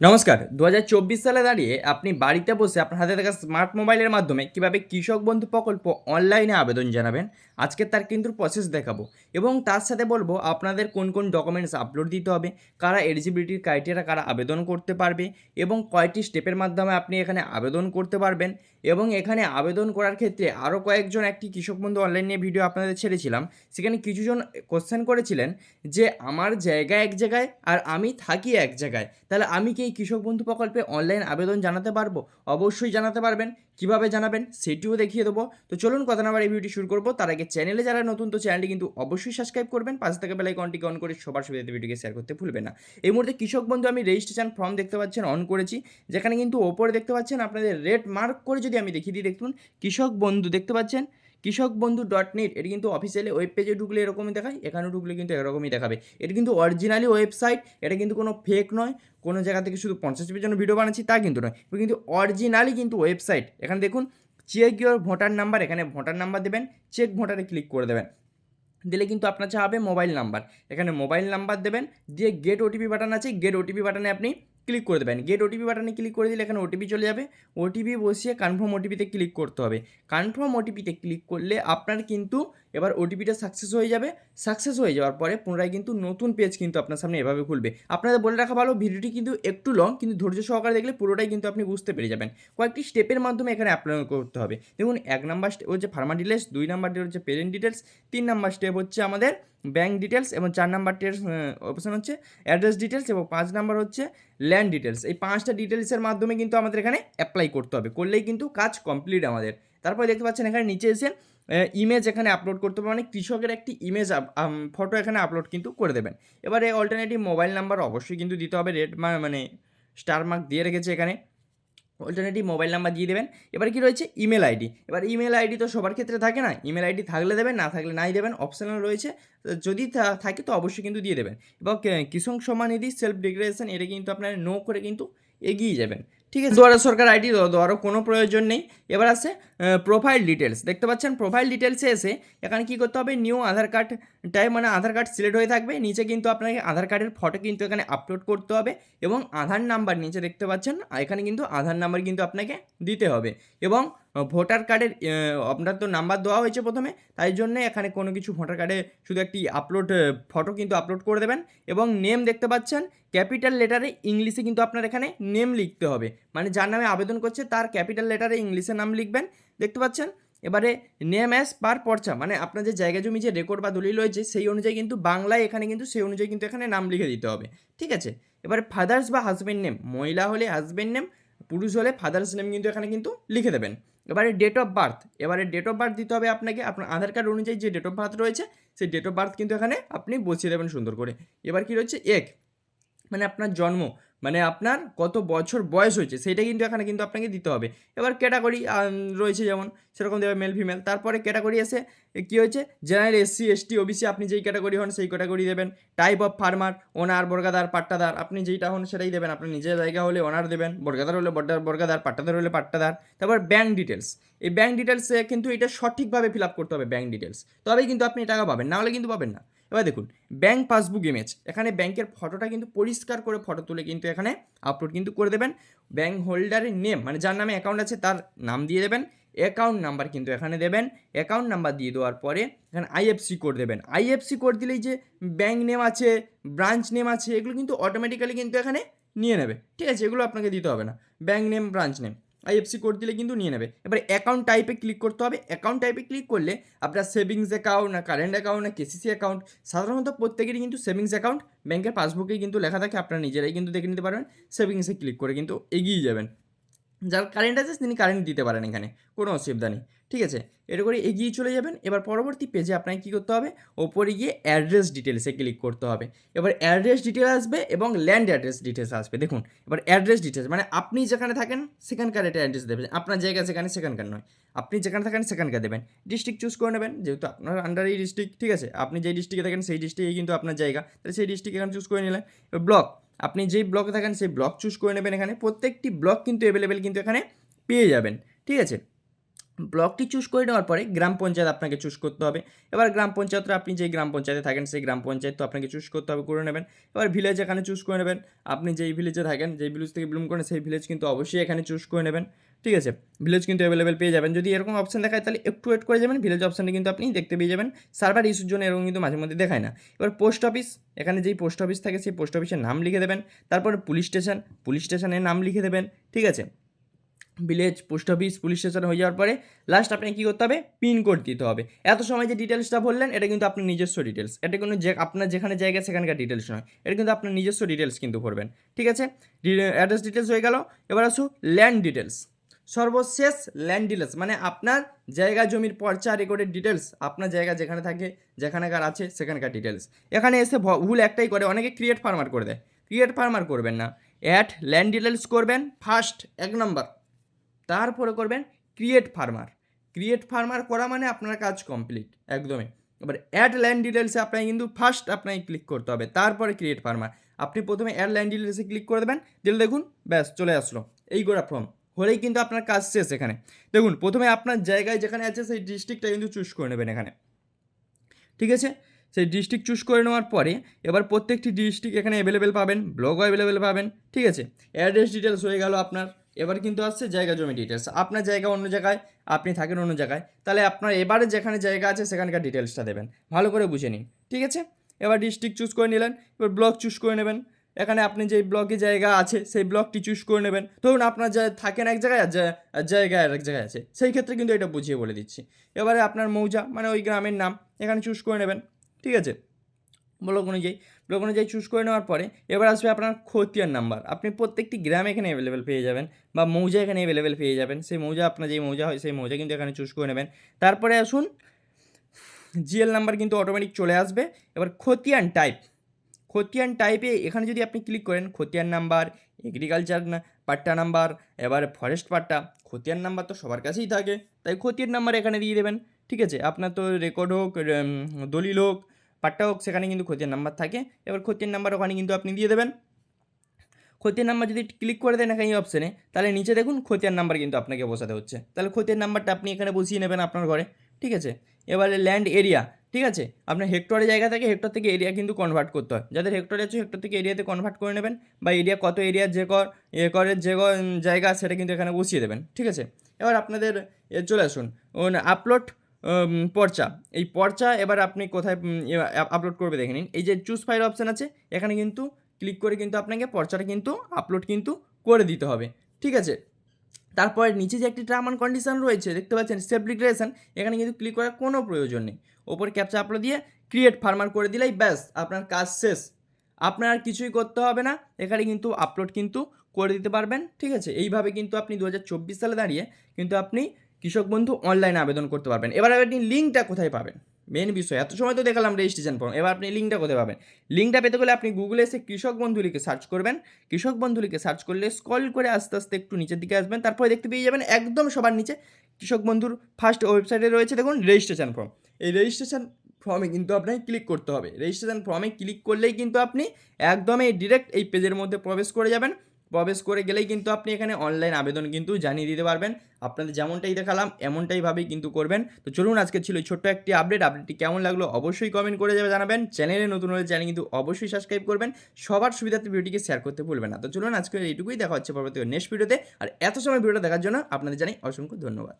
নমস্কার দু হাজার চব্বিশ সালে দাঁড়িয়ে আপনি বাড়িতে বসে আপনার হাতে থাকা স্মার্ট মোবাইলের মাধ্যমে কীভাবে কৃষক বন্ধু প্রকল্প অনলাইনে আবেদন জানাবেন আজকে তার কিন্তু প্রসেস দেখাবো এবং তার সাথে বলব আপনাদের কোন কোন ডকুমেন্টস আপলোড দিতে হবে, কারা এলিজিবিলিটির ক্রাইটেরিয়া কারা আবেদন করতে পারবে এবং কয়টি স্টেপের মাধ্যমে আপনি এখানে আবেদন করতে পারবেন এবং এখানে আবেদন করার ক্ষেত্রে আরও কয়েকজন একটি কৃষক বন্ধু অনলাইন নিয়ে ভিডিও আপনাদের ছেড়েছিলাম, সেখানে কিছুজন কোশ্চেন করেছিলেন যে আমার জায়গা এক জায়গায় আর আমি থাকি এক জায়গায়, তাহলে আমি কি এই কৃষক বন্ধু প্রকল্পে অনলাইন আবেদন জানাতে পারব? অবশ্যই জানাতে পারবেন। কীভাবে জানাবেন? সেটিও দেখিয়ে দেবো। তো চলুন কথা না এই ভিডিওটি শুরু করব। তার আগে চ্যানেলে যারা নতুন, তো চ্যানেলটি কিন্তু অবশ্যই সাবস্ক্রাইব করবেন। পাশে থেকে বেলাইকনটিকে অন করে সবার সুবিধাতে ভিডিওকে শেয়ার করতে ভুলবেন না। এই মুহূর্তে কৃষক বন্ধু, আমি রেজিস্ট্রেশন ফর্ম দেখতে পাচ্ছেন অন করেছি। যেখানে কিন্তু ওপরে দেখতে পাচ্ছেন, আপনাদের রেড মার্ক করে যদি আমি দেখিয়ে দিই, দেখুন, কৃষক বন্ধু দেখতে পাচ্ছেন? কৃষক বন্ধু ডট নেট এটি কিন্তু অফিসিয়ালি ওয়েব পেজে ঢুকলে এরকমই দেখায় এখানে ঢুকলে কিন্তু এরকমই দেখাবে। এটি কিন্তু অরিজিনালি ওয়েবসাইট এটা কিন্তু কোনো ফেক নয়, কোনো জায়গা থেকে শুধু পঞ্চাশ জন্য ভিডিও বানাচ্ছি, তা কিন্তু নয়। কিন্তু অরিজিনালি কিন্তু ওয়েবসাইট এখানে দেখুন চেক ইউর ভোটার নাম্বার এখানে ভোটার নাম্বার দেবেন চেক ভোটারে ক্লিক করে দেবেন। দিলে কিন্তু আপনার চাবে মোবাইল নাম্বার এখানে মোবাইল নাম্বার দেবেন, দিয়ে গেট ওটিপি বাটন আছে গেট ওটিপি বাটনে আপনি ক্লিক করে দেবেন। গেট ওটিপি বাটনে ক্লিক করে দিলে এখানে ওটিপি চলে যাবে। ওটিপি বসিয়ে কনফার্ম ওটিপিতে ক্লিক করতে হবে। কনফার্ম ওটিপিতে ক্লিক করলে আপনার কিন্তু এবার ওটিপিটা সাকসেস হয়ে যাবে। সাকসেস হয়ে যাওয়ার পরে পুনরায় কিন্তু নতুন পেজ কিন্তু আপনার সামনে এভাবে খুলবে। আপনাদের বলে রাখা ভালো ভিডিওটি কিন্তু একটু লং কিন্তু ধৈর্য সহকারে দেখলে পুরোটাই কিন্তু আপনি বুঝতে পেরে যাবেন। কয়েকটি স্টেপের মাধ্যমে এখানে অ্যাপ্লাই করতে হবে। দেখুন, এক নাম্বার স্টেপ হচ্ছে ফার্মা ডিটেলস দুই নাম্বার হচ্ছে পেরেন্ট ডিটেলস তিন নাম্বার স্টেপ হচ্ছে আমাদের ব্যাঙ্ক ডিটেলস এবং চার নাম্বার অপশন হচ্ছে অ্যাড্রেস ডিটেলস এবং পাঁচ নাম্বার হচ্ছে ল্যান্ড ডিটেলস এই পাঁচটা ডিটেলসের মাধ্যমে কিন্তু আমাদের এখানে অ্যাপ্লাই করতে হবে। করলেই কিন্তু কাজ কমপ্লিট আমাদের। তারপরে দেখতে পাচ্ছেন এখানে নিচে এসে ইমেজ এখানে আপলোড করতে হবে। মানে কৃষকের একটি ইমেজ ফটো এখানে আপলোড কিন্তু করে দেবেন। এবারে অল্টারনেটিভ মোবাইল নাম্বার অবশ্যই কিন্তু দিতে হবে। রেড মানে স্টার মার্ক দিয়ে রেখেছে এখানে। অল্টারনেটিভ মোবাইল নাম্বার দিয়ে দেবেন। এবার কি রয়েছে? ইমেল আইডি এবার ইমেল আইডি তো সবার ক্ষেত্রে থাকে না। ইমেল আইডি থাকলে দেবেন, না থাকলে নাই দেবেন অপশনাল রয়েছে। যদি থাকে তো অবশ্যই কিন্তু দিয়ে দেবেন। এবং কে- কৃষক সম্মানিধি সেলফ ডিক্লারেশন এটা কিন্তু আপনার নো করে কিন্তু এগিয়ে যাবেন। ঠিক আছে, দুয়ারা সরকার আইডি দেওয়ারও কোনো প্রয়োজন নেই। এবার আছে প্রোফাইল ডিটেলস দেখতে পাচ্ছেন প্রোফাইল ডিটেলসে এসে এখানে কী করতে হবে? নিউ আধার কার্ড টাইপ মানে আধার কার্ড সিলেক্ট হয়ে থাকবে। নিচে কিন্তু আপনাকে আধার কার্ডের ফটো কিন্তু এখানে আপলোড করতে হবে এবং আধার নাম্বার নিচে দেখতে পাচ্ছেন, এখানে কিন্তু আধার নাম্বার কিন্তু আপনাকে দিতে হবে এবং ভোটার কার্ডের আপনার তো নাম্বার দেওয়া হয়েছে প্রথমে, তাই জন্য এখানে কোনো কিছু ভোটার কার্ডে শুধু একটি আপলোড ফটো কিন্তু আপলোড করে দেবেন এবং নেম দেখতে পাচ্ছেন ক্যাপিটাল লেটারে ইংলিশে কিন্তু আপনার এখানে নেম লিখতে হবে। মানে যার নামে আবেদন করছে, তার ক্যাপিটাল লেটারে ইংলিশে নাম লিখবেন। দেখতে পাচ্ছেন? এবারে নেম অ্যাস পার পর্চা মানে আপনার যে জায়গা জমি, যে রেকর্ড বা দলিল রয়েছে, সেই অনুযায়ী কিন্তু বাংলায় এখানে কিন্তু সেই অনুযায়ী কিন্তু এখানে নাম লিখে দিতে হবে। ঠিক আছে? এবারে ফাদার্স বা হাজব্যান্ড নেম মহিলা হলে হাজব্যান্ড নেম পুরুষ হলে ফাদার্স নেম কিন্তু এখানে কিন্তু লিখে দেবেন। এবারে ডেট অফ বার্থ এবারে ডেট অফ বার্থ দিতে হবে আপনাকে। আপনার আধার কার্ড অনুযায়ী যে ডেট অফ বার্থ রয়েছে, সেই ডেট অফ বার্থ কিন্তু এখানে আপনি বসিয়ে দেবেন সুন্দর করে। এবার কি রয়েছে? এক। মানে আপনার জন্ম মানে আপনার কত বছর বয়স হয়েছে সেটা কিন্তু এখানে কিন্তু আপনাকে দিতে হবে। এবার ক্যাটাগরি রয়েছে যেমন, সেরকম দেবে মেল ফিমেল তারপরে ক্যাটাগরি এসে কী হয়েছে? জেনারেল এসসি এসটি ওবিসি আপনি যেই ক্যাটাগরি হন, সেই ক্যাটাগরি দেবেন। টাইপ অফ ফার্মার ওনার বর্গাদার, পাট্টাদার। আপনি যেইটা হন, সেটাই দেবেন। আপনার নিজের জায়গা হলে ওনার দেবেন, বর্গাদার হলে বর্গাদার বর্গাদার, পাট্টাদার হলে পাট্টাদার। তারপর ব্যাঙ্ক ডিটেলস এই ব্যাঙ্ক ডিটেলসে কিন্তু এটা সঠিকভাবে ফিল আপ করতে হবে ব্যাঙ্ক ডিটেলস তবেই কিন্তু আপনি টাকা পাবেন, না হলে কিন্তু পাবেন না। এবার দেখুন ব্যাঙ্ক পাসবুক ইমেজ এখানে ব্যাংকের ফটোটা কিন্তু পরিষ্কার করে ফটো তুলে কিন্তু এখানে আপলোড কিন্তু করে দেবেন। ব্যাঙ্ক হোল্ডারের নেম মানে যার নামে অ্যাকাউন্ট আছে তার নাম দিয়ে দেবেন। অ্যাকাউন্ট নাম্বার কিন্তু এখানে দেবেন। অ্যাকাউন্ট নাম্বার দিয়ে দেওয়ার পরে এখানে আইএফসি কোড দেবেন। আইএফসি কোড দিলেই যে ব্যাঙ্ক নেম আছে ব্রাঞ্চ নেম আছে, এগুলো কিন্তু অটোমেটিক্যালি কিন্তু এখানে নিয়ে নেবে। ঠিক আছে, এগুলো আপনাকে দিতে হবে না। Bank name branch name IFSC code দিলে কিন্তু নিয়ে নেবে। এবার অ্যাকাউন্ট টাইপে ক্লিক করতে হবে। অ্যাকাউন্ট টাইপে ক্লিক করলে আপনার সেভিংস অ্যাকাউন্ট না কারেন্ট অ্যাকাউন্ট না কেসিসি অ্যাকাউন্ট সাধারণত প্রত্যেকেরই কিন্তু সেভিংস অ্যাকাউন্ট ব্যাংকের পাসবুকেই কিন্তু লেখা থাকে। আপনারা নিজেরাই কিন্তু দেখে নিতে পারবেন। সেভিংসে ক্লিক করে কিন্তু এগিয়ে যাবেন। যার কারেন্ট আছে, তিনি কারেন্ট দিতে পারেন এখানে। কোনো অসুবিধা নেই। ঠিক আছে? এটা করে এগিয়ে চলে যাবেন। এবার পরবর্তী পেজে আপনাকে কী করতে হবে? ওপরে গিয়ে অ্যাড্রেস ডিটেলসে ক্লিক করতে হবে। এবার অ্যাড্রেস ডিটেল আসবে এবং ল্যান্ড অ্যাড্রেস ডিটেলস আসবে। দেখুন, এবার অ্যাড্রেস ডিটেলস মানে আপনি যেখানে থাকেন, সেখানকার এটা অ্যাড্রেস দেবেন। আপনার জায়গা সেখানে, সেখানকার নয়। আপনি যেখানে থাকেন, সেখানকার দেবেন। ডিস্ট্রিক্ট চুজ করে নেবেন। যেহেতু আপনার আন্ডারেই ডিস্ট্রিক্ট ঠিক আছে? আপনি যেই ডিস্ট্রিক্টে থাকেন, সেই ডিস্ট্রিক্টে কিন্তু আপনার জায়গা। তাহলে সেই ডিস্ট্রিক্ট এখানে চুজ করে নিলেন। এবার ব্লক আপনি যেই ব্লকে থাকেন, সেই ব্লক চুজ করে নেবেন এখানে। প্রত্যেকটি ব্লক কিন্তু অ্যাভেলেবেল কিন্তু এখানে পেয়ে যাবেন। ঠিক আছে? ব্লকটি চুজ করে নেওয়ার পরে গ্রাম পঞ্চায়েত আপনাকে চুজ করতে হবে। এবার গ্রাম পঞ্চায়েতটা আপনি যেই গ্রাম পঞ্চায়েতে থাকেন, সেই গ্রাম পঞ্চায়েত তো আপনাকে চুজ করতে হবে, করে নেবেন। এবার ভিলেজ এখানে চুজ করে নেবেন। আপনি যেই ভিলেজে থাকেন, যেই ভিলেজ থেকে বিলং করেন, সেই ভিলেজ কিন্তু অবশ্যই এখানে চুজ করে নেবেন। ঠিক আছে? ভিলেজ কিন্তু অ্যাভেলেবেল পেয়ে যাবেন। যদি এরকম অপশন দেখায়, তাহলে একটু ওয়েট করে যাবেন। ভিলেজ অপশানটা কিন্তু আপনি দেখতে পেয়ে যাবেন। সার্ভার ইস্যুর জন্য এরকম কিন্তু মাঝে মধ্যে দেখায় না। এবার পোস্ট অফিস এখানে যেই পোস্ট অফিস থাকে, সেই পোস্ট অফিসের নাম লিখে দেবেন। তারপরে পুলিশ স্টেশন পুলিশ স্টেশনের নাম লিখে দেবেন। ঠিক আছে? Village post office, police station হয়ে যাওয়ার পরে লাস্ট আপনাকে কী করতে হবে? পিন কোড দিতে হবে। এত সময় যে ডিটেলসটা বললেন, এটা কিন্তু আপনার নিজস্ব ডিটেলস এটা কোনো যে, আপনার যেখানে জায়গা সেখানকার ডিটেলস নয়। এটা কিন্তু আপনার নিজস্ব ডিটেলস কিন্তু করবেন ঠিক আছে? অ্যাড্রেস ডিটেলস হয়ে গেল। এবার আসু ল্যান্ড ডিটেলস সর্বশেষ ল্যান্ড ডিটেলস মানে আপনার জায়গা, জমির পর্চা রেকর্ডের ডিটেলস আপনার জায়গা যেখানে থাকে, যেখানেকার আছে, সেখানকার ডিটেলস এখানে এসে ভুল একটাই করে, অনেকে ক্রিয়েট ফার্মার করে দেয়। ক্রিয়েট ফার্মার করবেন না। অ্যাট ল্যান্ড ডিটেলস করবেন ফার্স্ট এক নম্বর তারপরে করবেন ক্রিয়েট ফার্মার ক্রিয়েট ফার্মার করা মানে আপনার কাজ কমপ্লিট একদমই। এবার অ্যাড ল্যান্ড ডিটেলসে আপনাকে কিন্তু ফার্স্ট আপনাকে ক্লিক করতে হবে, তারপরে ক্রিয়েট ফার্মার আপনি প্রথমে অ্যাড ল্যান্ড ডিটেলসে ক্লিক করে দেবেন দিলে দেখুন, ব্যাস, চলে আসলো। এই গোড়া ফর্ম হলেই কিন্তু আপনার কাজ শেষ এখানে। দেখুন, প্রথমে আপনার জায়গায় যেখানে আছে, সেই ডিস্ট্রিক্টটা কিন্তু চুজ করে নেবেন এখানে। ঠিক আছে? সেই ডিস্ট্রিক্ট চুজ করে নেওয়ার পরে, এবার প্রত্যেকটি ডিস্ট্রিক্ট এখানে অ্যাভেলেবেল পাবেন ব্লগও অ্যাভেলেবেল পাবেন, ঠিক আছে? অ্যাড্রেস ডিটেলস হয়ে গেল আপনার। এবার কিন্তু আসছে জায়গা জমি ডিটেলস আপনার জায়গা অন্য জায়গায়, আপনি থাকেন অন্য জায়গায়। তাহলে আপনার এবারে যেখানে জায়গা আছে, সেখানকার ডিটেলসটা দেবেন। ভালো করে বুঝে নিন, ঠিক আছে? এবার ডিস্ট্রিক্ট চুজ করে নিলেন, এবার ব্লক চুজ করে নেবেন। এখানে আপনি যেই ব্লকে জায়গা আছে, সেই ব্লকটি চুজ করে নেবেন। ধরুন আপনার যা থাকেন এক জায়গায়, আর যা- আর জায়গা আর এক জায়গায় আছে, সেই ক্ষেত্রে কিন্তু এটা বুঝিয়ে বলে দিচ্ছি। এবারে আপনার মৌজা মানে ওই গ্রামের নাম, এখানে চুজ করে নেবেন, ঠিক আছে? ব্লক অনুযায়ী ব্লক অনুযায়ী চুজ করে নেওয়ার পরে এবার আসবে আপনার খতিয়ান নাম্বার আপনি প্রত্যেকটি গ্রাম এখানে অ্যাভেলেবেল পেয়ে যাবেন বা মৌজা এখানে অ্যাভেলেবেল পেয়ে যাবেন। সেই মৌজা, আপনার যেই মৌজা হয় সেই মৌজা কিন্তু এখানে চুজ করে নেবেন। তারপরে আসুন জিএল নাম্বার কিন্তু অটোমেটিক চলে আসবে। এবার খতিয়ান টাইপ খতিয়ান টাইপে এখানে যদি আপনি ক্লিক করেন, খতিয়ান নাম্বার এগ্রিকালচার পাট্টা নাম্বার এবার ফরেস্ট পাট্টা, খতিয়ান নাম্বার তো সবার কাছেই থাকে। তাই খতিয়ান নাম্বার এখানে দিয়ে দেবেন। ঠিক আছে? আপনার তো রেকর্ড হোক দলিল হোক পাট্টা হোক সেখানে কিন্তু খতিয়ান নাম্বার থাকে। এবার খতিয়ান নাম্বার ওখানে কিন্তু আপনি দিয়ে দেবেন। খতিয়ান নাম্বার যদি ক্লিক করে দেন এখানে এই অপশানে তাহলে নিচে দেখুন খতিয়ান নাম্বার কিন্তু আপনাকে বসাতে হচ্ছে। তাহলে খতিয়ান নাম্বারটা আপনি এখানে বসিয়ে নেবেন আপনার ঘরে, ঠিক আছে? এবারে ল্যান্ড এরিয়া ঠিক আছে? আপনার হেক্টরের জায়গা থাকে হেক্টর থেকে এরিয়া কিন্তু কনভার্ট করতে হয়। যাদের হেক্টরে আছে হেক্টর থেকে এরিয়াতে কনভার্ট করে নেবেন বা এরিয়া কত এরিয়া যে কর একরের যে জায়গা সেটা কিন্তু এখানে বসিয়ে দেবেন, ঠিক আছে? এবার আপনাদের চলে আসুন। আপলোড পর্চা। এই পর্চা এবার আপনি কোথায় আপলোড করবে দেখে নিন। এই যে চুজ ফাইল অপশান আছে, এখানে কিন্তু ক্লিক করে কিন্তু আপনাকে পর্চাটা কিন্তু আপলোড কিন্তু করে দিতে হবে। ঠিক আছে? তারপরে নিচে যে একটি টার্ম অ্যান্ড কন্ডিশন রয়েছে, দেখতে পাচ্ছেন সেফ ডিক্লারেশন এখানে কিন্তু ক্লিক করার কোনো প্রয়োজন নেই। ওপরে ক্যাপচা আপলোড দিয়ে ক্রিয়েট ফার্মার করে দিলেই ব্যাস, আপনার কাজ শেষ। আপনার আর কিছুই করতে হবে না, এখানে কিন্তু আপলোড কিন্তু করে দিতে পারবেন। ঠিক আছে? এইভাবে কিন্তু আপনি দু হাজার চব্বিশ সালে দাঁড়িয়ে কিন্তু আপনি কৃষক বন্ধু অনলাইনে আবেদন করতে পারবেন। এবার আপনি লিঙ্কটা কোথায় পাবেন? মেন বিষয়, এত সময় তো দেখালাম রেজিস্ট্রেশন ফর্ম এবার আপনি লিঙ্কটা কোথায় পাবেন? লিঙ্কটা পেতে গেলে আপনি গুগলে এসে কৃষক বন্ধু লিখে সার্চ করবেন। কৃষক বন্ধু লিখে সার্চ করলে স্কল করে আস্তে আস্তে একটু নিচের দিকে আসবেন, তারপরে দেখতে পেয়ে যাবেন একদম সবার নিচে কৃষক বন্ধুর ফার্স্ট ওয়েবসাইটে রয়েছে, দেখুন রেজিস্ট্রেশন ফর্ম এই রেজিস্ট্রেশন ফর্মে কিন্তু আপনাকে ক্লিক করতে হবে। রেজিস্ট্রেশন ফর্মে ক্লিক করলেই কিন্তু আপনি একদম এই ডিরেক্ট এই পেজের মধ্যে প্রবেশ করে যাবেন। প্রবেশ করে গেলেই কিন্তু আপনি এখানে অনলাইন আবেদন কিন্তু জানিয়ে দিতে পারবেন। আপনাদের যেমনটাই দেখালাম, এমনটাই ভাবেই কিন্তু করবেন। তো চলুন, আজকে ছিল ছোট্ট একটি আপডেট আপডেটটি কেমন লাগল অবশ্যই কমেন্ট করে যাবে জানাবেন। চ্যানেলে নতুন হলে চ্যানেল কিন্তু অবশ্যই সাবস্ক্রাইব করবেন। সবার সুবিধার্থে ভিডিওটিকে শেয়ার করতে ভুলবেন না। তো চলুন, আজকে এইটুকুই। দেখা হচ্ছে পরবর্তী নেক্সট ভিডিওতে আর এত সময় ভিডিওটা দেখার জন্য আপনাদের জানাই অসংখ্য ধন্যবাদ।